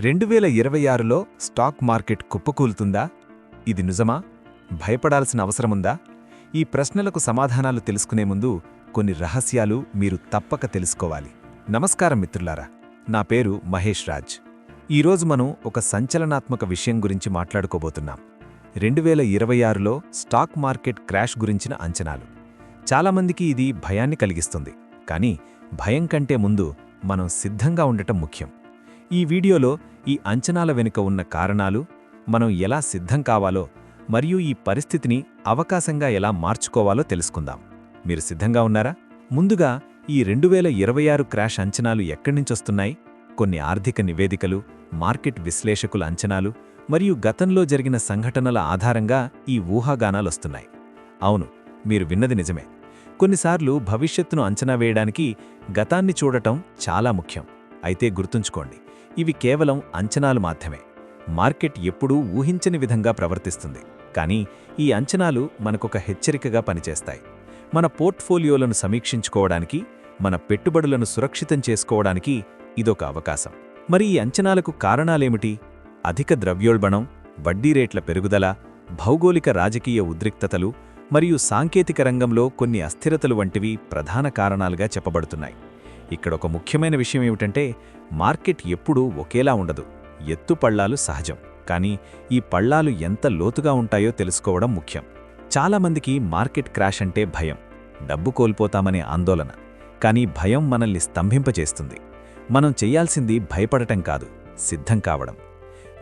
రెండు వేల ఇరవై ఆరులో స్టాక్ మార్కెట్ కుప్పకూలుతుందా? ఇది నిజమా? భయపడాల్సిన అవసరముందా? ఈ ప్రశ్నలకు సమాధానాలు తెలుసుకునే ముందు కొన్ని రహస్యాలు మీరు తప్పక తెలుసుకోవాలి. నమస్కారం మిత్రులారా నా పేరు మహేష్ రాజ్. ఈరోజు మనం ఒక సంచలనాత్మక విషయం గురించి మాట్లాడుకోబోతున్నాం. రెండు వేల ఇరవై ఆరులో స్టాక్ మార్కెట్ క్రాష్ గురించిన అంచనాలు. చాలామందికి ఇది భయాన్ని కలిగిస్తుంది. కానీ భయం కంటే ముందు మనం సిద్ధంగా ఉండటం ముఖ్యం. ఈ వీడియోలో ఈ అంచనాల వెనుక ఉన్న కారణాలు మనం ఎలా సిద్ధం కావాలో మరియు ఈ పరిస్థితిని అవకాశంగా ఎలా మార్చుకోవాలో తెలుసుకుందాం. మీరు సిద్ధంగా ఉన్నారా? ముందుగా ఈ రెండు వేల ఇరవై ఆరు క్రాష్ అంచనాలు ఎక్కడ్నించొస్తున్నాయి కొన్ని ఆర్థిక నివేదికలు మార్కెట్ విశ్లేషకుల అంచనాలు మరియు గతంలో జరిగిన సంఘటనల ఆధారంగా ఈ ఊహాగానాలొస్తున్నాయి అవును మీరు విన్నది నిజమే. కొన్నిసార్లు భవిష్యత్తును అంచనా వేయడానికి గతాన్ని చూడటం చాలా ముఖ్యం. అయితే గుర్తుంచుకోండి ఇవి కేవలం అంచనాలు మాత్రమే. మార్కెట్ ఎప్పుడూ ఊహించని విధంగా ప్రవర్తిస్తుంది. కానీ ఈ అంచనాలు మనకొక హెచ్చరికగా పనిచేస్తాయి. మన పోర్ట్ఫోలియోలను సమీక్షించుకోవడానికి మన పెట్టుబడులను సురక్షితం చేసుకోవడానికి ఇదొక అవకాశం. మరి ఈ అంచనాలకు కారణాలేమిటి? అధిక ద్రవ్యోల్బణం వడ్డీ రేట్ల పెరుగుదల భౌగోళిక రాజకీయ ఉద్రిక్తతలు మరియు సాంకేతిక రంగంలో కొన్ని అస్థిరతలు వంటివి ప్రధాన కారణాలుగా చెప్పబడుతున్నాయి. ఇక్కడ ఒక ముఖ్యమైన విషయం ఏమిటంటే మార్కెట్ ఎప్పుడూ ఒకేలా ఉండదు. ఎత్తుపళ్ళాలు సహజం. కానీ ఈ పళ్ళాలు ఎంత లోతుగా ఉంటాయో తెలుసుకోవడం ముఖ్యం. చాలామందికి మార్కెట్ క్రాష్ అంటే భయం. డబ్బు కోల్పోతామనే ఆందోళన. కానీ భయం మనల్ని స్తంభింపచేస్తుంది మనం చెయ్యాల్సింది భయపడటం కాదు సిద్ధం కావడం.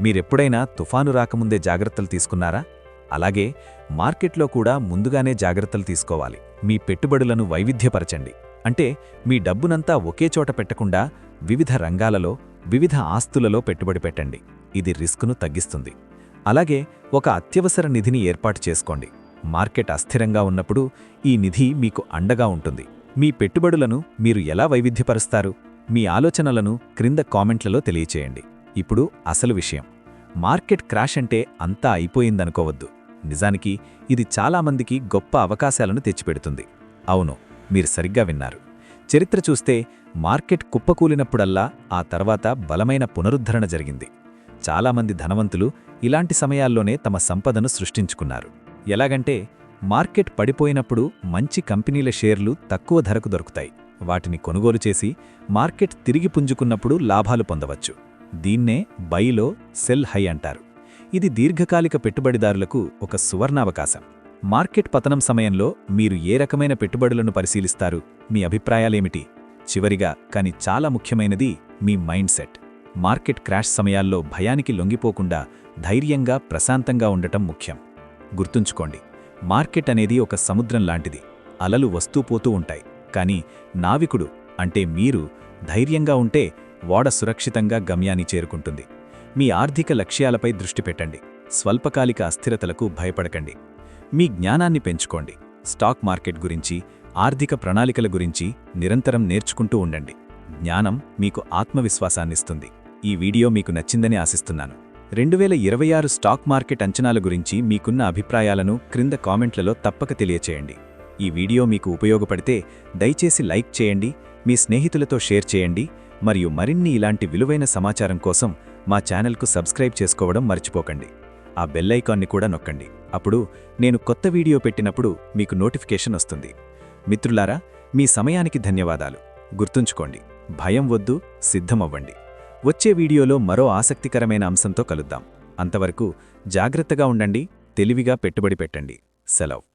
మీరెప్పుడైనా తుఫాను రాకముందే జాగ్రత్తలు తీసుకున్నారా? అలాగే మార్కెట్లో కూడా ముందుగానే జాగ్రత్తలు తీసుకోవాలి. మీ పెట్టుబడులను వైవిధ్యపరచండి. అంటే మీ డబ్బునంతా ఒకే చోట పెట్టకుండా వివిధ రంగాలలో వివిధ ఆస్తులలో పెట్టుబడి పెట్టండి. ఇది రిస్క్ను తగ్గిస్తుంది. అలాగే ఒక అత్యవసర నిధిని ఏర్పాటు చేసుకోండి. మార్కెట్ అస్థిరంగా ఉన్నప్పుడు ఈ నిధి మీకు అండగా ఉంటుంది. మీ పెట్టుబడులను మీరు ఎలా వైవిధ్యపరుస్తారు? మీ ఆలోచనలను క్రింద కామెంట్లలో తెలియచేయండి. ఇప్పుడు అసలు విషయం. మార్కెట్ క్రాష్ అంటే అంతా అయిపోయిందనుకోవద్దు. నిజానికి ఇది చాలామందికి గొప్ప అవకాశాలను తెచ్చిపెడుతుంది. అవును మీరు సరిగ్గా విన్నారు. చరిత్ర చూస్తే మార్కెట్ కుప్పకూలినప్పుడల్లా ఆ తర్వాత బలమైన పునరుద్ధరణ జరిగింది. చాలామంది ధనవంతులు ఇలాంటి సమయాల్లోనే తమ సంపదను సృష్టించుకున్నారు. ఎలాగంటే మార్కెట్ పడిపోయినప్పుడు మంచి కంపెనీల షేర్లు తక్కువ ధరకు దొరుకుతాయి. వాటిని కొనుగోలు చేసి మార్కెట్ తిరిగి పుంజుకున్నప్పుడు లాభాలు పొందవచ్చు. దీన్నే బైలో సెల్ హై అంటారు. ఇది దీర్ఘకాలిక పెట్టుబడిదారులకు ఒక సువర్ణావకాశం. మార్కెట్ పతనం సమయంలో మీరు ఏ రకమైన పెట్టుబడులను పరిశీలిస్తారు? మీ అభిప్రాయాలేమిటి? చివరిగా కాని చాలా ముఖ్యమైనది మీ మైండ్ సెట్. మార్కెట్ క్రాష్ సమయాల్లో భయానికి లొంగిపోకుండా ధైర్యంగా ప్రశాంతంగా ఉండటం ముఖ్యం. గుర్తుంచుకోండి మార్కెట్ అనేది ఒక సముద్రం లాంటిది. అలలు వస్తూ పోతూ ఉంటాయి. కానీ నావికుడు అంటే మీరు ధైర్యంగా ఉంటే ఓడ సురక్షితంగా గమ్యాన్ని చేరుకుంటుంది. మీ ఆర్థిక లక్ష్యాలపై దృష్టి పెట్టండి. స్వల్పకాలిక అస్థిరతలకు భయపడకండి. మీ జ్ఞానాన్ని పెంచుకోండి. స్టాక్ మార్కెట్ గురించి ఆర్థిక ప్రణాళికల గురించి నిరంతరం నేర్చుకుంటూ ఉండండి. జ్ఞానం మీకు ఆత్మవిశ్వాసాన్నిస్తుంది ఈ వీడియో మీకు నచ్చిందని ఆశిస్తున్నాను. రెండు వేల ఇరవై ఆరు స్టాక్ మార్కెట్ అంచనాల గురించి మీకున్న అభిప్రాయాలను క్రింద కామెంట్లలో తప్పక తెలియచేయండి. ఈ వీడియో మీకు ఉపయోగపడితే దయచేసి లైక్ చేయండి మీ స్నేహితులతో షేర్ చేయండి మరియు మరిన్ని ఇలాంటి విలువైన సమాచారం కోసం మా ఛానల్కు సబ్స్క్రైబ్ చేసుకోవడం మర్చిపోకండి. ఆ బెల్లైకాన్ని కూడా నొక్కండి. అప్పుడు నేను కొత్త వీడియో పెట్టినప్పుడు మీకు నోటిఫికేషన్ వస్తుంది. మిత్రులారా మీ సమయానికి ధన్యవాదాలు. గుర్తుంచుకోండి భయం వద్దు సిద్ధమవ్వండి వచ్చే వీడియోలో మరో ఆసక్తికరమైన అంశంతో కలుద్దాం. అంతవరకు జాగ్రత్తగా ఉండండి తెలివిగా పెట్టుబడి పెట్టండి. సెలవు.